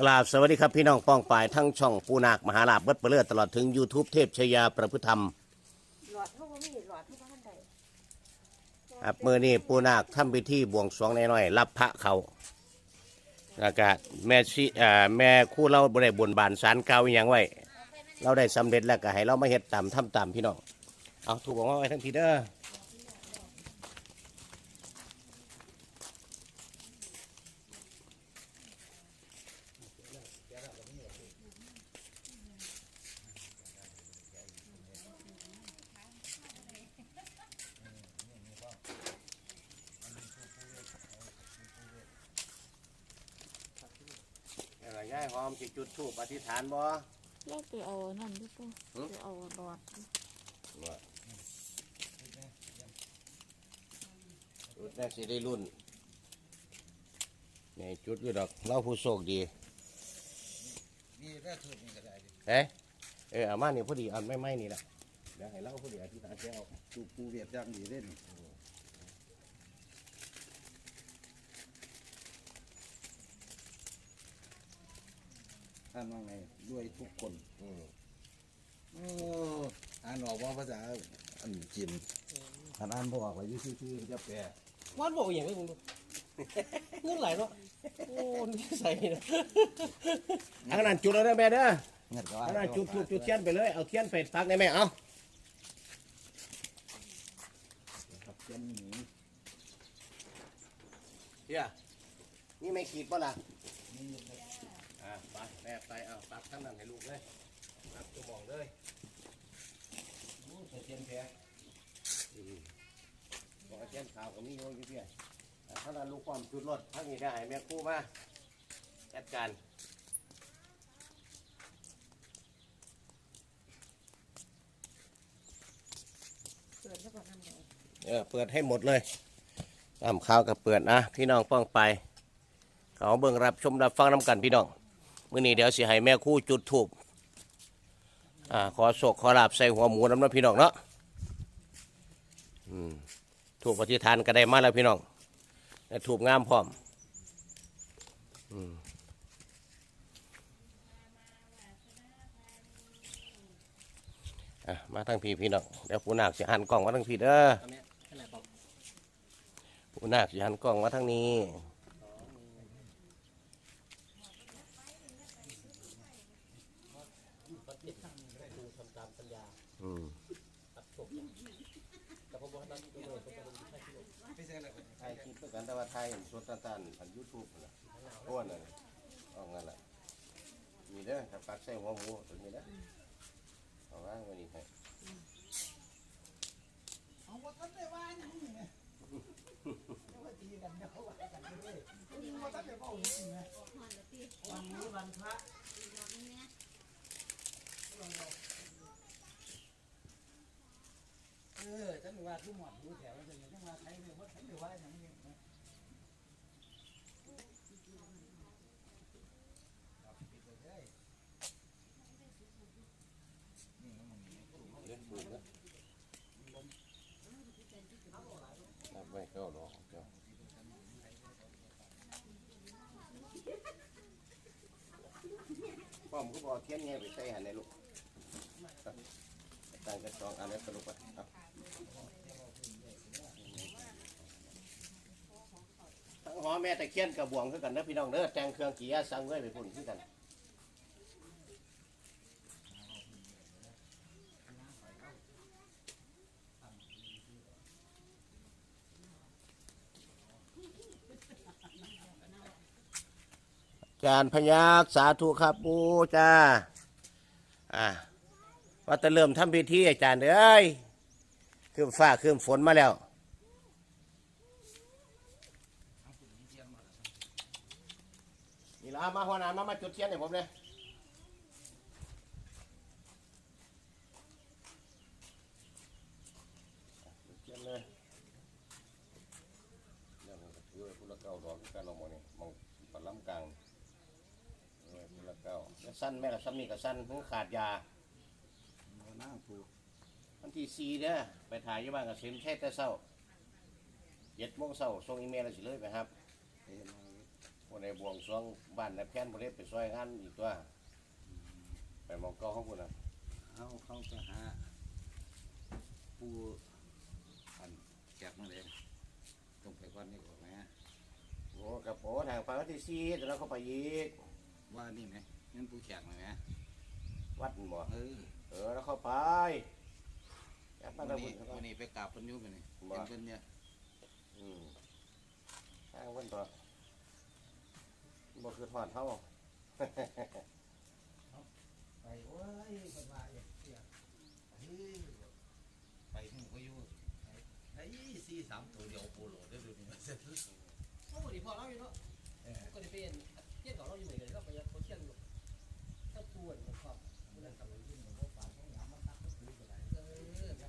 กราบสวัสดีครับพี่น้องป้องปายทั้งช่องปูนาคมหาลาบเบิดเปลือตลอดถึง YouTube เทพชยาประพฤติธรรมหลอดเท่าบ่มีหลอดเท่าบ้านใดครับเมื่อนี้ปูนาคทำพิธีบวงสรวงน้อยๆรับพระเขาแล้วก็แม่ชีอ่าแม่คู่เราบ่ได้บนบานสารเก่าอหย่างไว้ เราได้สำเร็จแล้วก็ให้เรามาเฮ็ดตามทำตามพี่น้อง เอาถูกบอกว่าไว้ทั้งทีเด้อ แล้วย่ายหอมสิจุดธูปอธิษฐานบ่แล้วไปเอานั่นดิปูหือไปเอาหลอดดิจุดแรกสิได้รุ่นนี่จุดอยู่ดอกเราผู้โชคดีนี่ถ้าสูตรนี่ก็ได้ดิเอ๊ะเออเอามานี่พอดีเอันไม่ไม่นี่แหละเดี๋ยวให้เราพอดีอธิษฐานเจ้าสูตรปูเวียดย่างดีเล่นานว่าไงด้วยทุกคนอืมโอ้อ่านออกว่าภาษาอันจีนท่านอ่านบออกว่าอยุ่ซื่อๆจะแปลวันบอกอย่างไรคุณดูเงื่อนไหลเนาะโอ้นี่ใส่นะอันนั้นจุดแล้วได้แม่เด้อเงี้ยก็อันนั้นจุดจุดจุดเทียนไปเลยเอาเทียนไปพักได้ไหมเอาครับเช่นนี้เฮียนี่ไม่ขีดป่ะล่ะ อ่าไปแม่ไปเอาปักทั้งนั้นให้ลูกเลยปักตัวมองเลยโอ้ใส่เทียนแพรอืมบอกว่าเทียนขาวก็มีโยนอยู่เพี่ยอ่าถ้านั้นลูกความจุดรถทั้งนี้ได้ให้แม่ครู่มาจัดการเปิดแล้วก็น้ำแดงเออเปิดให้หมดเลยตามข่าวกับเปิดนะพี่น้องป้องไป เขาเบิ่งรับชมรับฟังน้ำกันพี่น้อง มื้อนี้เดี๋ยวสิให้แม่คู่จุดถูกอ่าขอโศกขอลาบใส่หัวหมูน้ำนาะพี่น้องเนาะอืมถูกปฏิทานก็ได้มาแล้วพี่น้องถูกงามพร้อมอืมอะมาทั้งพี่พี่น้องเดี๋ยวผู้นาคสิหันกล้องมาทั้งพี่เด้อตอนนี้ขนาดบอกผู้นาคสิหันกล้องมาทางนี้ ปฏิทำได้ดูทำตามสัญญา อืม ตัดจบแต่พอบอกนั้นก็เลยต้องเป็นใช่ที่ ไม่ใช่อะไร ไทยคลิปด้วยกัน แต่ว่าไทยเห็นสดตันๆผ่านยูทูบนะพวนั้นเอางั้นละมีเด้อถ้าปักใส่หัวหมูตัวนี้นะเอาว่างว้นี่ให้เอาว่าท่านได้ว่าอย่างนี้ไงว่าตีกันเดี๋ยวว่ากันเลยว่าท่านได้ว่าอย่างนี้ไงวันนี้วันพระเออท่านว่าทุกหมดรู้แถวว่าจะยังว่าใครเนี่ยว่าท่านได้ว่าอย่างนี้นะ เล่นปูนะนับไว้เก้าดอกเจ้าพ่ อผมก็เทียนเง่ไปใส่หันในลูกตั้งกันสองอันแล้วสรุปไปเอาทั้งหอแม่ตะเคียนกับบวงคือกันเด้อพี่น้องเด้อแจงเครื่องกี่อาสังเว้ยไปพุ่นคือกัน จารย์พยักสาธุครับปูจ้า อ่าว่าจะเริ่มทำพิธีอาจารย์เอ้ยคืมฟ้าคืมฝนมาแล้วนี่ละมาหัวหน้ามามาจุดเทียนให้ผมเลยจุดเทียนเลยเรื่องมันก็ถือไว้พุละเก้าดอกคือการลงมาเนี่ยมองปัดล้ำกลางเอาไว้พุละเก้าแล้วสั้นแม่ละซ้ำนี่ก็สั้นเพิ่งขาดยานั่งถูกวันที่สี่เด้อไปถ่ายอยู่บ้านกับเซมแค่แต่เช้าเจ็ดโมงเช้าส่งอีเมลแล้วสิเลยไปครับเห็นไหมควันในบวงสรวงบ้านในแพนบริเวไปซอยงานอีกตัว ไปหมองเก้าของคุณนะเขาเขาไปหาผู้อันแจกมาเลยต้องไปก่อนนี่ก่อนไหมโอ้กับโอ้ทางไปวันที่สี่แต่เราเข้าไปอีกว่านี่ไหม งั้นผู้แขกมาไหมวัดบ่เออเออแล้วเข้าไปแอบมาวันตะบุนี้ญวันนี้ไปกราบเพันอยุไปนี่บ่เป็นเพิ่นเนี่ยอืมทางวันต่อบ่คือทอดเท่า ไปโอ้ยคนว่าอย่างเสียเฮ้ยไปหมู่ก็อยู่ไอ้สี่สามตัวเดียวโปโลได้ดูนี่มาเสร็จโอ้โหดีพอเราอยู่เนาะก็ได้เป็น ทำกินของพวกปลาของหยำมันตักก็ซื้อไปได้เออก็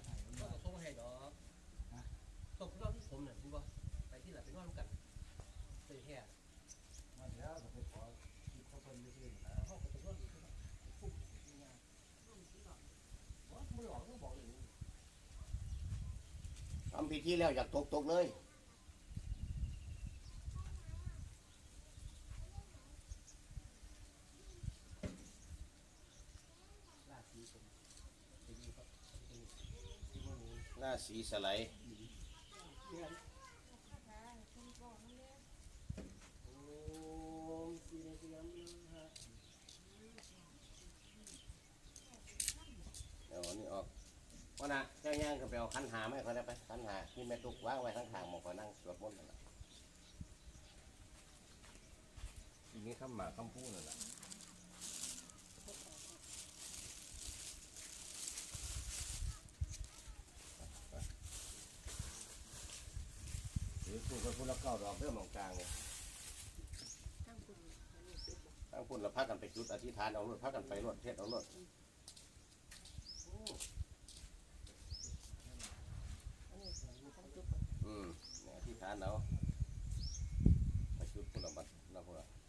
ส่งให้ดอกส่งเราที่ผมน่ะคุณบ่ไปที่หลังไปนอนกันไปแค่มาแล้วก็ไปขอคิดเขาเพิ่นไปซื้อนห้องก็ต้องนอนอยู่ที่ปุ๊บว่ามือหลอกก็บอกเลยทำพิธีแล้วอยากตกตกเลย ราศีผมเป็นอยู่ครับเป็นที่มันมี หน้า สีสไลด์เดี๋ยวอันนี้ออกว่านะเจ้าย่างก็ไปเอาขันหาไหมเขาได้ไปขันหาที่แม่ตุกวางไว้ข้างทางหมองก็นั่งสวดมนต์นั่นแหละทีนี้คำหมาคำพูดนั่นแหละหรือพูดกับพูดแล้วเก้าดอกเรื่องมองกลางเลยตั้งพุ่นแล้วพักกันไปจุดอธิษฐานเอารถพักกันไปรถเทศเอารถอืมอธิษฐานเอาไปจุดพุ่นละบัตรนะพวกเ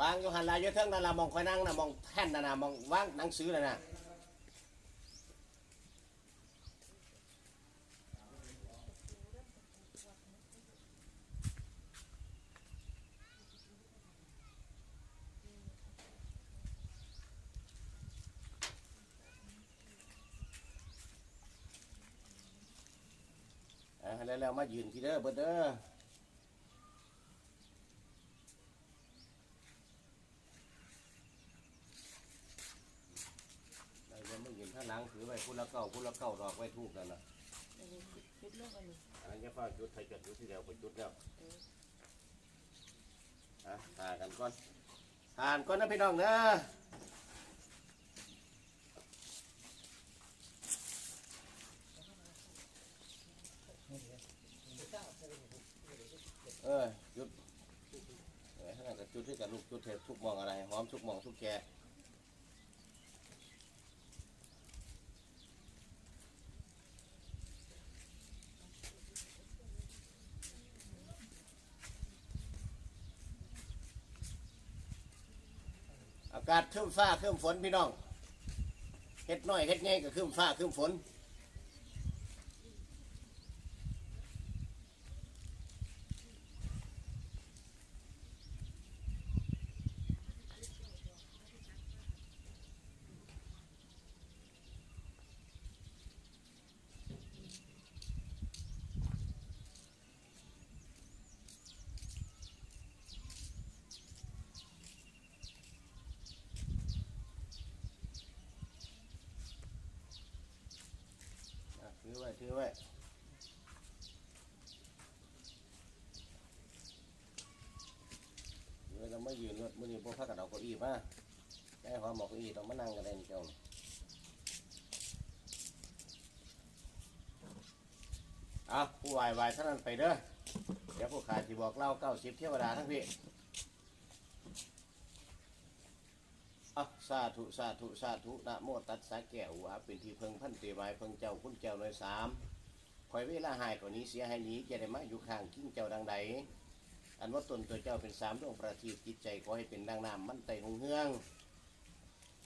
วางอยู่หันลายอยู่เทิงนั่นละมองคอยนั่งนะมองแท่นนั่นนะมองวางหนังสือนั่นนะอ่าแล้วแล้วมายืนที่เด้อเบิดเด้อแล้วยังไม่ยืนข้างหลังถือไว้ พุทธละเก้าพุทธละเก้าดอกไว้ทูกนั่นนะอันนี้จุดเรื่องอันนี้อันนั้นจะฟ้าจุดไทยจุดจุดที่เดียวไปจุดแล้วอะทากันก่อนทานก่อนนะพี่น้องเด้อเออจุดเออให้กันจุดที่กับลูกจุดเทปทุกมองอะไรหอมทุกมองทุกแก การเคลื่อนฟ้าเคลื่อนฝนพี่น้องเฮ็ดน้อยเฮ็ดง่ายก็เคลื่อนฟ้าเคลื่อนฝน ไว้ถือไว้เดี๋ยวเราไม่ยืนรถมื่อนี้พวกพักกันเอาเก้าอี้มาแค่หอมบอกเก้าอี้ต้องมานั่งกันได้นี่เจ้าเอาผู้วายวายท่านนั้นไปเด้อเดี๋ยวผู้ขาดที่บอกเล่าเก้าสิบเทวดาทั้งพี่ อะสาธุสาธุสาธุนะโมตัสสะแก้ววาเป็นที่เพิงพันเตวายเพิงเจ้าคุณเจ้าเลยสามคอยเวลาหายกว่านี้เสียให้หนี้จะได้มาอยู่ข้างกิ้งเจ้าดังใดอันว่าตนตัวเจ้าเป็นสามดวงประทีปจิตใจขอให้เป็นดังน้ำมันไตหงเฮือง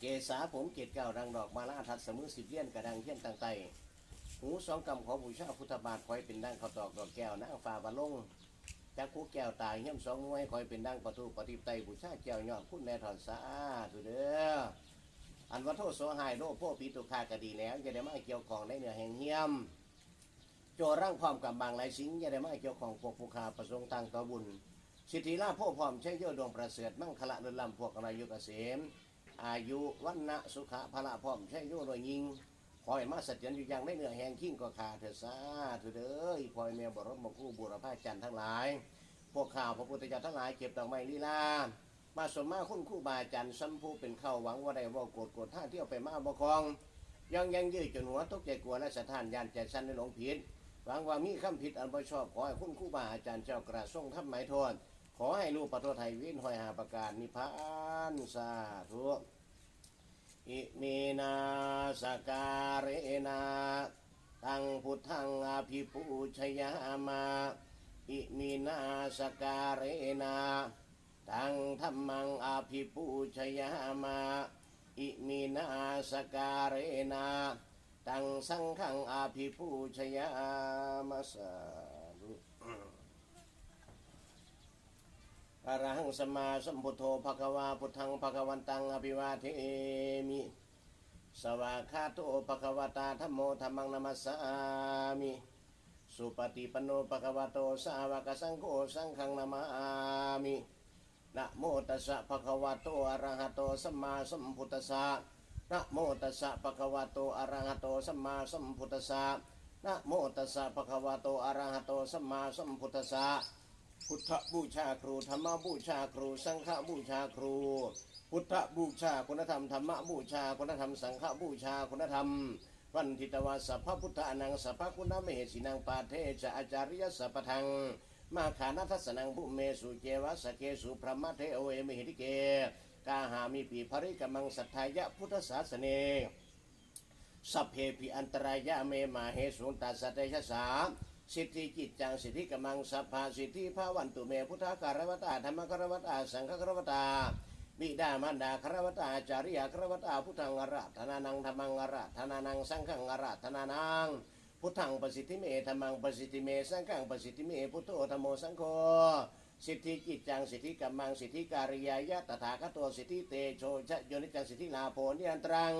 เกษาผมเกศเก้าดังดอกมาลาทัดเสมอสิบเลี้ยนกระดังเทียนต่างไตหูสองกำขอบูชาพุทธบาทคอยเป็นดังข้าวตอกดอกแก้วนางฟ้าบาลง จักคู่แก้วตายเยี่ยมสองหน่วยคอยเป็นดังประตูปฏิบไตบูชาแก้วยอดคุณแน่ถอนสาธุเด้ออันวัตโทโสหายโลภโพปีตุคากดีแล้วจะได้มาเกี่ยวของในเนื้อแห่งเฮียม โจร่างความกับบางหลายสิ่งจะได้มาเกี่ยวของพวกผู้ขาประสงค์ทางตบุญสิทธิลาพ่อพร้อมใช้เยอะดวงประเสริฐมั่งคละเดินลำพวกอายุเกษมอายุวันนะสุขะพละพร้อมใช้โยโดยยิง คอยมาสัจจันอยู่อย่างได้เหนือแหงขิ้งก็ขาเถิดซาเถิดเด้อคอยแม่บรมคู่บุรพาจันทร์ทั้งหลาย พวกข่าวพระพุทธเจ้าทั้งหลายเก็บดอกไม้ลีลา มาสมมาคุณคู่บาจันทร์สัมภูเป็นเข้าหวังว่าได้ว่าโกรธโกรธท่าเที่ยวไปมาบกองยังยังยืดจนหัวตกใจกลัวและสะท้านยานใจสั้นในหลงผิดหวังว่ามีคำผิดอันบ่ชอบขอให้คุณครูบาอาจารย์เจ้ากระทรงทำหมายโทษขอให้ลูกประโทไทยวินหอยหาประการนิพพานสาธุ อิมีนาสการเรนาตังพุทธังอภิปูชยามาอิมีนาสการเรนาตังธรรมังอภิปูชยามาอิมีนาสการเรนาตังสังขังอาภิปูชยามาสาธุ อรหังสมาสัมพุทโธภควาพุทธังภควันตังอภิวาเทมิ สวากาโตภควตาธรมโมธรรมังนามัสสามิ สุปฏิปโนภควโตสาวกสังโฆสังฆังนามามินะโมตัสสะภควโตอรหะโตสัมมาสัมพุทธัสสะนะโมตัสสะภะคะวะโตอรหะโตสัมมาสัมพุทธัสสะนะโมตัสสะภะคะวะโตอรหะโตสัมมาสัมพุทธัสสะ พุทธบูชาครูธรรมบูชาครู สังฆบูชาครู พุทธบูชาคุณธรรมธรรมบูชาคุณธรรมสังฆบูชาคุณธรรมวันทิตวาสัพพพุทธอนังสัพพคุณเมสินังปาเทจะอาจาริยสัพพทังมาขานัทสนังบุเมสุเจวะสเกสุพระมะเทโอเอมิหิติเกกาหามีปีภริกมังสัทธายะพุทธศาสเนสัพเพปิอันตรายะเมมาเหสุนตัสสะเตชะสา สิทธิจิตจังสิทธิกมังสัพพาสิทธิภาวันตุเมพุทธการวตาธรรมการวตาสังฆการวตาบิดามารดาคารวตาจาริยคารวตาพุทธังอระธนานังธรรมังอระธนานังสังฆังอระธนานังพุทธังประสิทธิเมธรรมังประสิทธิเมสังฆังประสิทธิเมพุทโธธรรมโมสังโฆสิทธิจิตจังสิทธิกัมมังสิทธิการิยายะตถาคตโตสิทธิเตโชชะโยนิจังสิทธิลาโพนิยันตรัง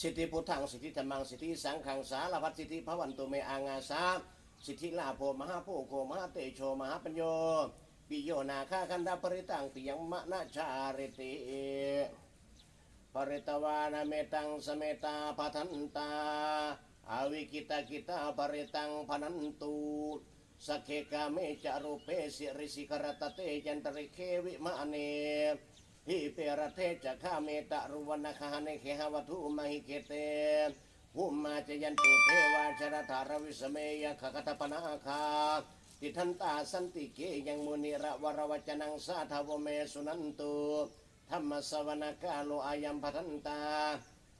สิทธิพุทธังสิทธิธรรมังสิทธิสังขังสารพัดสิทธิพระวันตุเมอางาสาสิทธิลาโพมหาโพโคมหาเตโชมหาปัญโยปิโยนาคาคันดาปริตังปิยังมะนาชาริติปริตวานาเมตังสเมตาปทันตาอาวิกิตากิตาปริตังพนันตุสเคกาเมจารุเปสิริสิกรตเตจันตริเควิมาเน หิเปรเทจะข้าเมตะรุวันคาเนเคหวัตุมหิเกเตหุมมาจยันตุเทวาชรธารวิสเมยขคตปนาคาติทันตาสันติเกยังมุนิระวรวจนังสาทาวเมสุนันตุธรรมสวนกาโลอายัมพัทันตา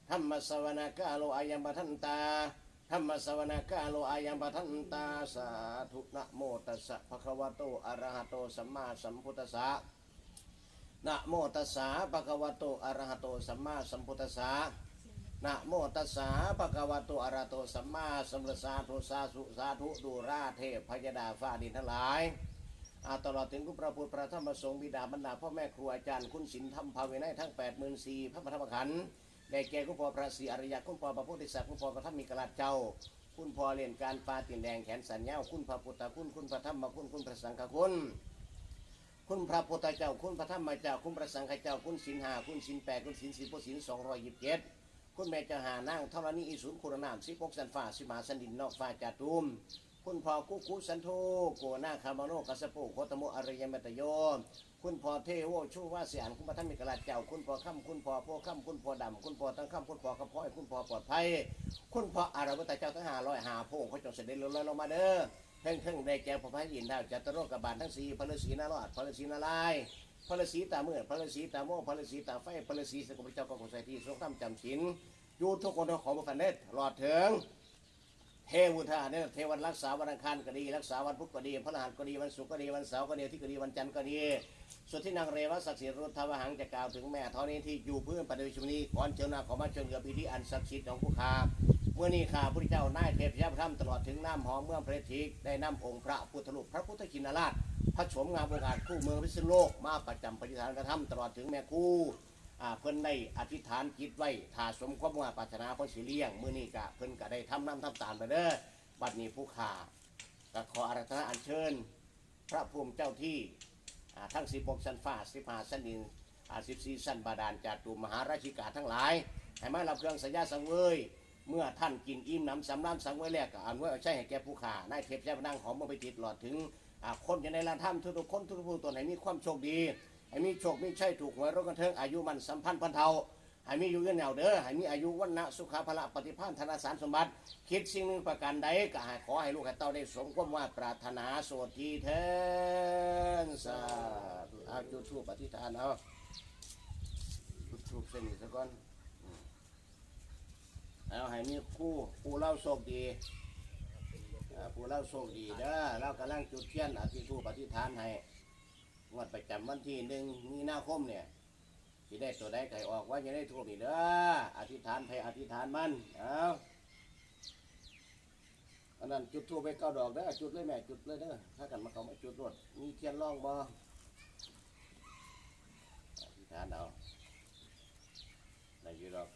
ธรรมสวนกาโลอายัมพัทันตาธรรมสวนากาโลอายัมปทันตาสาธุนะโมตัสสะภะคะวะโตอะระหะโตสัมมาสัมพุทธัสสะ นะโมตัสสะภะคะวะโตอะระหะโตสัมมาสัมพุทธัสสะนะโมตัสสะภะคะวะโตอะระหะโตสัมมาสัมพุทธัสสะทุสาธุสาธุดูราเทพพยดาฟ้าดินทั้งหลายอาตลอดถึงคุณพระพุทธพระธรรมสงฆ์บิดาบรรดาพ่อแม่ครูอาจารย์คุณศีลธรรมภาเวนัยทั้ง8 4 0 0 0พระธรรมขันธ์ได้แก่คุณพ่อพระศรีอริยะคุณพ่อพระพุทธศักดิ์คุณพ่อพระธรรมิกราชเจ้า คุณพ่อเรียนการปาตินแดงแขนสัญญาคุณพระพุทธคุณคุณพระธรรมคุณคุณพระสังฆคุณ คุณพระพุทธเจ้า คุณพระธรรมเจ้า คุณพระสังฆเจ้า คุณศีลห้าคุณศีลแปดคุณศีลสิบคุณศีลสองร้อยยี่สิบเจ็ดคุณแม่เจ้าหานั่งเท่านี้อิสุนคุณนามสิบกสันฟ้าสิมาสันดินนอกฟ้าจาตุมคุณพ่อกุกุสันโทโกนาคามโนกัสปุโคตโมอริยมัตโยคุณพ่อเทโวชูวาเสียนคุณพระธรรมิกราชเจ้า คุณพ่อค่ำคุณพ่อพวกค่ำคุณพ่อดำคุณพ่อตั้งค่ำคุณพ่อขพ้อยคุณพ่อปลอดภัย คุณพ่ออารวตเจ้าทั้งห้าร้อยหาพงเขาจงเสด็จลงลงมาเด้อ เพ่งเพ่งได้แก่พระพายยินดาวจัตโรกบาลทั้งสี่พระฤาษีนารอดพระฤาษีนาลายณ์พระฤาษีตาเมื่อพระฤาษีตาโมพระฤาษีตาไฟพระฤาษีสกุลเจ้าก็คงใส่ที่ทรงทำจำศีลอยู่ทุกคนของบุฟันเนตหลอดเถึงเทวุธาเนี่ยเทวันรักษาวันอังคารก็ดี รักษาวันพุธก็ดีพระรหัสก็ดีวันศุกร์ก็ดีวันเสาร์ก็ดีที่ก็ดีวันจันทร์ก็ดีส่วนที่นางเรวศักดิ์สิทธิ์รุทธวหังจะกล่าวถึงแม่เท่านี้ที่อยู่เพื้นปฏิวิชุมนีก่อนเชิญนาขอมาเชิญเกือพิธีอันศักดิ์สิทธิ์ของผู้ค้า เมื่อนี้ข้าพระเจ้านายเทพยาพระธรรมตลอดถึงน้ำหอมเมืองพระทิกได้นำองค์พระพุทธรูปพระพุทธชินราชพระโฉมงามโอกาสคู่เมืองพิษณุโลกมาประจำปฏิฐานกระทำตลอดถึงแม่คู่เพิ่นได้อธิษฐานจิตไว้ถ้าสมความว่าปรารถนาเพิ่นสิเลี้ยงมื้อนี้กะเพิ่นก็ได้ทำน้ำทำตาลไปเด้อบัดนี้ผู้ข่าก็ขออาราธนาอัญเชิญ พระภูมิเจ้าที่ทั้ง16ชั้นฟ้า15ชั้นดินอ่า14ชั้นบาดาลจากตุมหาราชิกาทั้งหลายให้มารับเครื่องสัญญาสังเวย เมื่อท่านกินอิ่มน้ำสำรานสังเวยแล้วก็อันไว้เอาใช้ให้แก่ผู้ขานายเทพเจ้าพนังหอมมื่อไปติดหลอดถึงคนอยู่ในลานถ้ำทุกๆคนทุกผู้ตนให้มีความโชคดีให้มีโชคมีชัยถูกหวยรถกันเทิงอายุมันสัมพันธ์พันเทาให้มีอยู่เงินแนวเด้อให้มีอายุวันนะสุขภาละปฏิภาณธนสารสมบัติ คิดสิ่งหนึ่งประการใดก็ห้ขอให้ลูกให้เต้าได้สมความว่าปรารถนาโสดทีเทนสาธุอาจุทูปอธิษฐานเอาทูปเส้นนี้ซะก่อน เอาให้มีคู่คู่เล่าโชคดีอ่าผู้เล่าโชคดีเด้อเรากำลังจุดเทียนอธิทูปอธิษฐานให้งวดประจำวันที่หนึ่งมีนาคมเนี่ยที่ได้ตัวได้ไก่ออกว่าจะได้ทูบนี่เด้ออธิษฐานไปอธิษฐานมันเอาอันนั้นจุดทูบไปเก้าดอกเด้อจุดเลยแม่จุดเลยเด้อถ้ากันมาเขามาจุดรวดมีเทียนร่องบ่อธิษฐานเอาได้อยืดดอก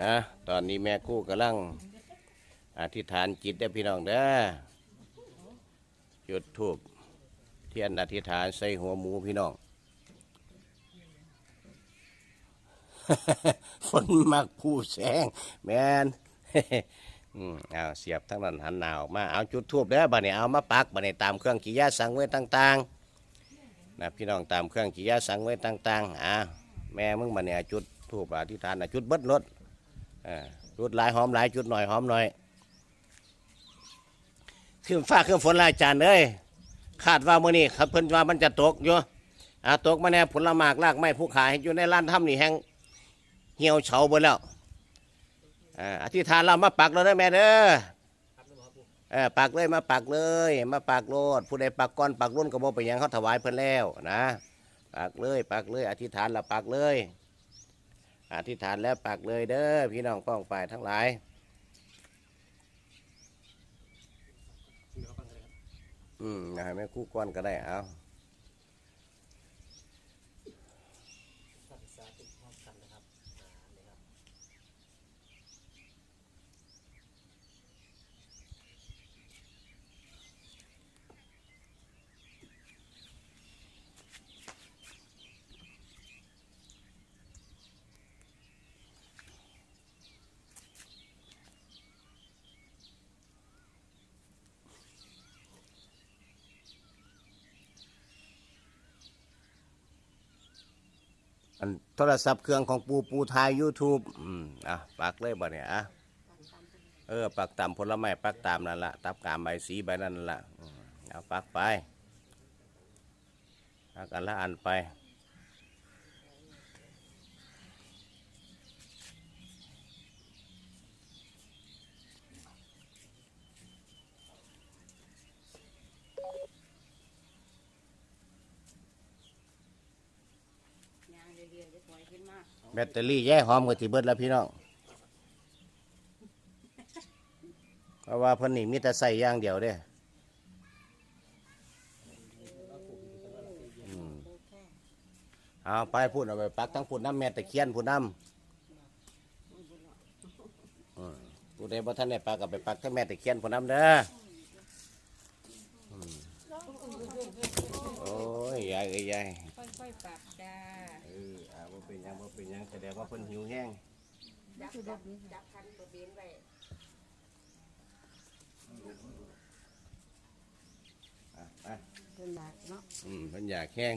อะตอนนี้แม่กู้กำลังอธิษฐานจิตได้พี่น้องเด้อจุดทูบเทียนอธิษฐานใส่หัวหมูพี่น้อง คนมักผู้แสงแมนเอาเสียบทั้งนั้นหันหนาวมาเอาจุดทูบเด้อบัดนี้เอามาปักบัดนี้ตามเครื่องกิยาสังเวยต่างๆนะพี่น้องตามเครื่องกิยาสังเวยต่างๆอะแม่มึงบัดนี้จุดทูบอธิษฐานนะจุดเบิดรถ จุดหลายหอมหลายจุดหน่อยหอมหน่อยขึ้นฟ้าขึ้นฝนลายจานเลยคาดว่ามื่อนี้ครับเพิ่นว่ามันจะตกอยู่อ่าตกมาแน่ผลหมากลากไม้ผู้ขายอยู่ในร้านถ้ำนี่แห้งเหี่ยวเฉาหมดแล้วอธิษฐานเรามาปักเราได้แม่เด้อเออปักเลยมาปักเลย มาปักโลด ผู้ใดปักก้อนปักรุ่นก็บ่ไปยังเขาถวายเพิ่นแล้วนะปักเลยปักเลย อธิษฐานเราปักเลย อธิษฐานแล้วปักเลยเด้อพี่น้องป้องฝ่ายทั้งหลายอืมอย่าให้แม่คู่ก้อนก็ได้เอาสาธุพร้อมกันนะครับนะครับ อันโทรศัพท์เครื่องของปูปูทาย YouTube อืมอะปักเลยบ่เนี่ยอะเออปักตามผลไม้ปักตามนั่นละตับกามใบสีใบนั่นละอืมเอาปักไปปักอันละอันไป ยางเรื่อยๆจะปล่อยขึ้นมา แบตเตอรี่แย่หอมกับที่เบิดแล้วพี่น้องเพราะว่าเพิ่นนี่มีแต่ใส่อย่างเดียวเด้อืมเอาไปพูดเอาไปปักทั้งพูดน้ำแม่ตะเคียนพูดน้ำอืมผู้ใดบ่ท่านได้ปักก็ไปปักทั้งแม่ตะเคียนพูดน้ำเด้ออืมโอ้ยยายเอ้ยยาย ค่อยๆปรับจ้า เอออาว่าเป็นหยังว่าเป็นหยังแสดงว่าเพิ่นหิวแห้งจับจับจับคันตัวเบนไว้อะไปเป็นหลักเนาะอืมเพิ่นอยากแห้ง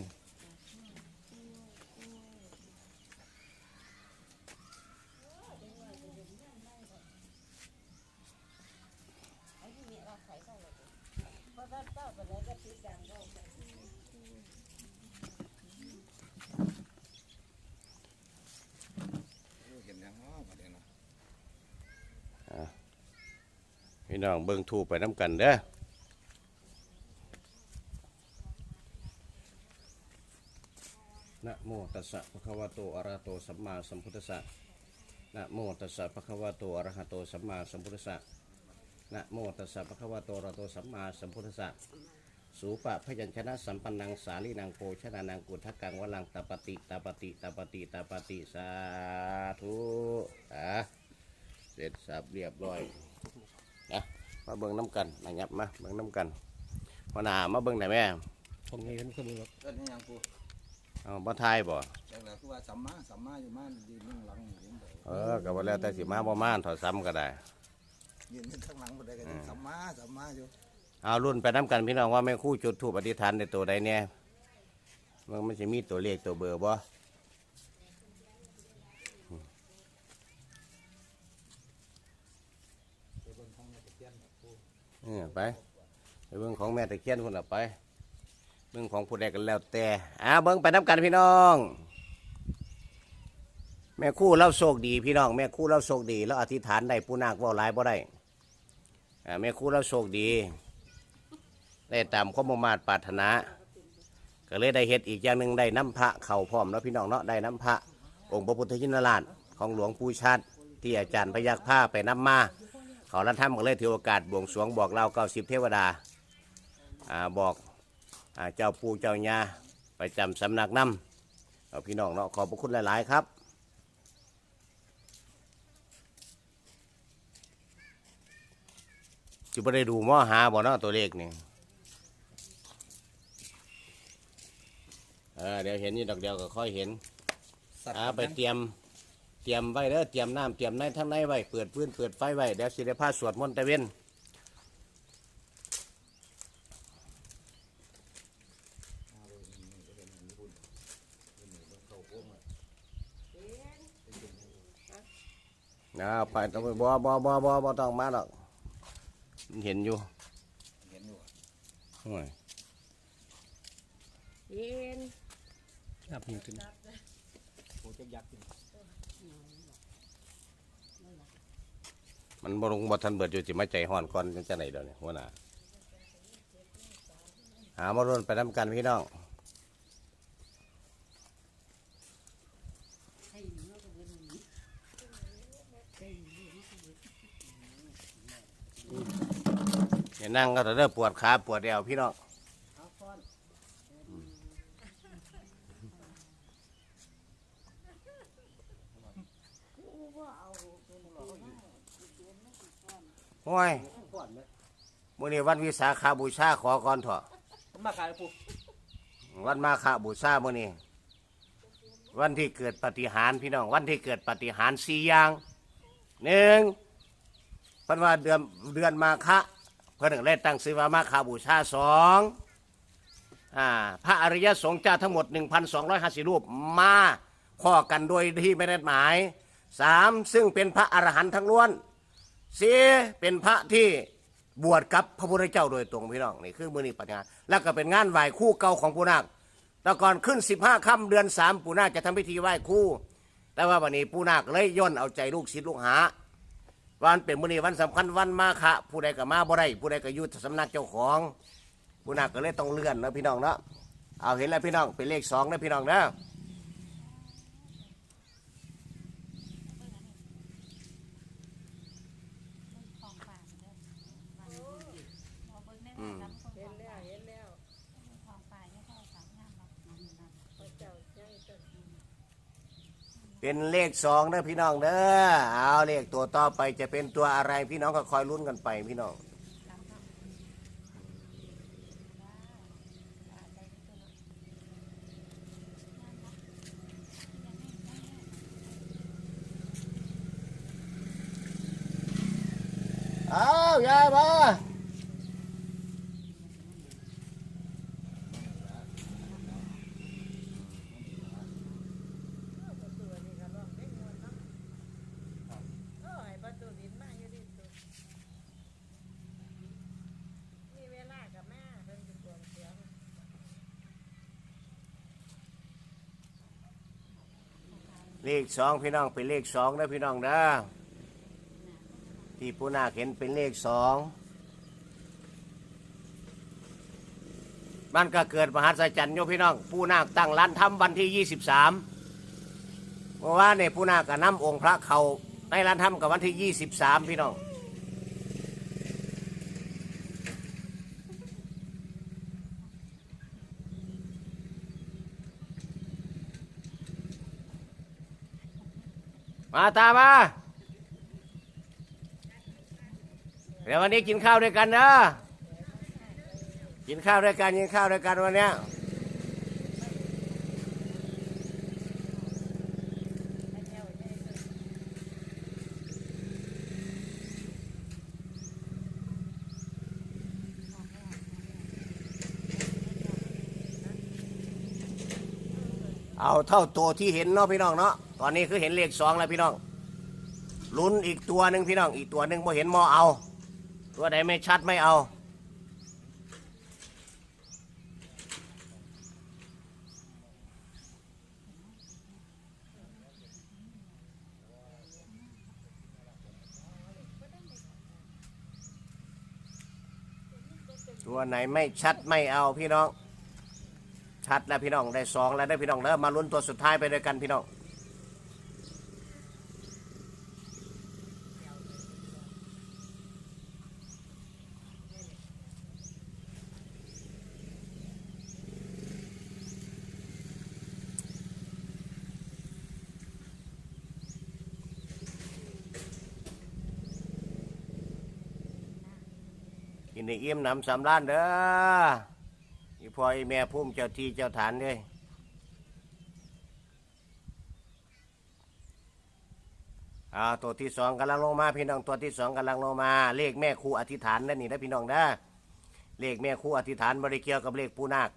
เพราะถ้าเจ้าไปไหนก็ติดกันก็ พี่น้องเบิ่งทูไปน้ำกันเด้อนะโมตัสสะภะคะวะโตอะระหะโตสัมมาสัมพุทธัสสะนะโมตัสสะภะคะวะโตอะระหะโตสัมมาสัมพุทธัสสะนะโมตัสสะภะคะวะโตอะระหะโตสัมมาสัมพุทธัสสะสูปะพยัญชนะสัมปันนังสาลีนังโภชนานังกุทธกังวลังตปฏิตปฏิตปฏิตปฏิสาธุอะเสร็จสับเรียบร้อย มาเบิ่งน้ำกันนะยับมาเบิ่งน้ำกันพอหนามาเบิ่งได้แม่ผมไงกันก็มือครับเอิ้นให้หยังปูเอาบ่ทายบ่จังแล้วคือว่าสัมมาสัมมาอยู่มายืนข้างหลังยืนเด้อเออก็บ่แล้วแต่สิมาบ่มาถอดซ้ำก็ได้ยืนข้างหลังบ่ได้ก็ยังสัมมาสัมมาอยู่เอารุ่นไปน้ำกันพี่น้องว่าแม่ครู่จุดถูปอธิษฐานในตัวใดเนี่ยมันมันจะมีตัวเลขตัวเบอร์บ่ เออไปไปเบิ่งของแม่ตะเคียนคนละไปเบิ่งของผู้ใดกันแล้วแต่อ่าเบิ่งไปน้ำกันพี่น้อง แม่คู่เล่าโชคดีพี่น้อง แม่คู่เล่าโชคดีแล้วอธิษฐานได้ผู้นาคว่าหลายบ่ได้อ่าแม่คู่เล่าโชคดี ได้ตามความมุ่งมาตรปรารถนาก็เลยได้เฮ็ดอีกอย่างหนึ่งได้น้ำพระเข่าพร้อมแล้วพี่น้องเนาะได้น้ำพระองค์พระพุทธชินราชของหลวงปู่ชัดที่อาจารย์พยักผ้าไปน้ำมา เขาละถ้ำก็เลยถือโอกาสบวงสรวงบอกเล่าเก้าสิบเทวดาอ่าบอกอ่าเจ้าปู่เจ้าญาไปจำสำนักน้ำเอาพี่น้องเนาะขอบพระคุณหลาย ๆ ครับจะไม่ได้ดูหม้อหาบ่เนาะตัวเลขนี่เออเดี๋ยวเห็นนี่ดอกเดียวก็ค่อยเห็นสัตว์อ่าไปเตรียม เตรียมไว้เด้อเตรียมน้ำเตรียมในทั้งในไว้เปิดพื้นเปิดไฟไว้เดี๋ยวสิได้พาสวดมนต์ตะเวนนะเอาไปต้องไปบ่บ่บ่บ่บ่ต้องมาหรอกเห็นอยู่เห็นอยู่โอ้ยเย็นครับหิวขึ้นปูจะยักษ์ขึ้น มันบ่ลงบ่ทันเบิดอยู่สิมาใจห่อนก่อนจังจะไหนเดี๋ยวนี้หัวหน้าหามาร่วนไปทำกันพี่น้องเห็นนั่งก็จะเริ่มปวดขาปวดเอวพี่น้อง โอ้ยมื่อนี้วันวิสาขาบูชาขอก่อนเถอะผมมาขายปูวันมาฆบูชามื่อนี้วันที่เกิดปาฏิหารย์พี่น้อง วันที่เกิดปาฏิหารย์สี่อย่างหนึ่งเพิ่นว่าเดือนเดือนมาฆะเพิ่นถึงได้ตั้งชื่อว่ามาฆบูชาสองอ่าพระอริยสงฆ์เจ้าทั้งหมด 1,250 รูปมาข้อกันโดยที่ไม่ได้หมายสามซึ่งเป็นพระอรหันต์ทั้งล้วน เสี่เป็นพระที่บวชกับพระพุทธเจ้าโดยตรงพี่น้องนี่คือมือนีปฏิหาแล้วก็เป็นงานไหว้คู่เก่าของปูนาคแต่ก่อนขึ้น15ค่ำเดือนสามปูนาคจะทำพิธีไหว้คู่ แต่ว่าวันนี้ปูนาคเลยย่นเอาใจลูกศิษย์ลูกหาวันเป็นมือนีวันสำคัญวันมาฆะผู้ใดก็มาบ่ได้ผู้ใดก็อยู่สำนักเจ้าของผู้นักก็เลยต้องเลื่อนนะพี่น้องเนาะเอาเห็นแล้วพี่น้องเป็นเลขสองนะพี่น้องนะอืม เห็นแล้วเห็นแล้วพระเจ้าใช่ต้น เป็นเลขสองนะพี่น้องเด้อเอาเลขตัวต่อไปจะเป็นตัวอะไรพี่น้องก็คอยลุ้นกันไปพี่น้อง เอายายมา โอ้ยประตูดินมาอยู่ดิสุดมีเวลากับแม่เพิ่นจะตวงเสียง เลขสองพี่น้องเป็นเลขสองนะพี่น้องนะที่ปูนาคเห็นเป็นเลขสองมันก็เกิดมหัศจรรย์โยพี่น้องผู้นาคตั้งร้านทำวันที่ 23เมื่อวานเนี่ยผู้นาคก็นำองค์พระเขาในร้านทำกับวันที่ 23 พี่น้อง มาตามาเดี๋ยววันนี้กินข้าวด้วยกันนะกินข้าวด้วยกันกินข้าวด้วยกันวันเนี้ยเอาเท่าตัวที่เห็นเนาะพี่น้องเนาะ ตอนนี้คือเห็นเลขสองแล้วพี่น้องลุ้นอีกตัวหนึ่งพี่น้องอีกตัวหนึ่งพอเห็นมอเอา ตัวไหนไม่ชัดไม่เอาตัวไหนไม่ชัดไม่เอาพี่น้อง ชัดแล้วพี่น้องได้สองแล้วได้พี่น้องแล้วมาลุ้นตัวสุดท้ายไปด้วยกันพี่น้อง ในเอี่ยมหนำสำล้านเด้ออีพ่ออีแม่พุ่มเจ้าที่เจ้าฐานเด้ยอ่าตัวที่สองกำลังลงมาพี่น้องตัวที่สองกำลังลงมา เลขแม่ครูอธิษฐานนั่นนี่นะพี่น้องนะเลขแม่ครูอธิษฐานบริเกียวกับเลขปูนาค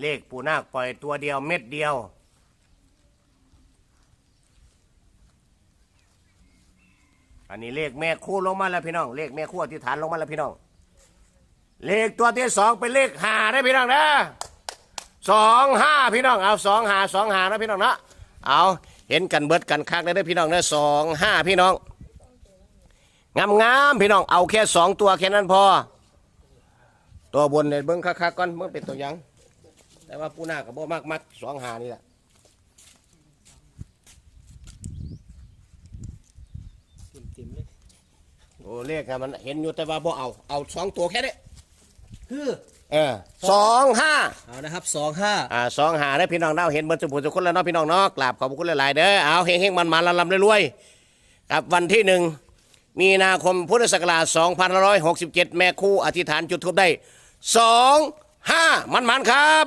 เลขปูนาคปล่อยตัวเดียวเม็ดเดียว นนี้เลขแม่คู่ลงมาแล้วพี่น้องเลขแม่คู่อธิษฐานลงมาแล้วพี่น้อง เลขตัวที่สองเป็นเลขห้าได้พี่น้องนะสองห้าพี่น้องเอาสองห้าสองห้านะพี่น้องนะเอาเห็นกันเบิดกันคักได้ได้พี่น้องนะสองห้าพี่น้องงามงามพี่น้องเอาแค่สองตัวแค่นั้นพอ ตัวบนเนี่ยเบิ้งคักๆก่อนเมื่อเป็นตัวยังแต่ว่าผู้หน้ากับโบมากมักสองหานี่แหละ เต็มๆเลย โอ้เลขอะมันเห็นอยู่แต่ว่าบ่เอา เอาสองตัวแค่นี้คือเออสองห้าเอานะครับสองห้าอ่าสองหาได้อพี่น้องเนาะเห็นเบนสุภุสุคนแล้วเนาะพี่น้องเนาะกราบขอบพระคุณหลายๆเด้อเอาเฮงๆมันๆลำๆรวยๆครับวันที่หนึ่งมีนาคมพุทธศักราช2567 แม่ครู่อธิษฐานจุดทูบได้สองห้ามันๆครับ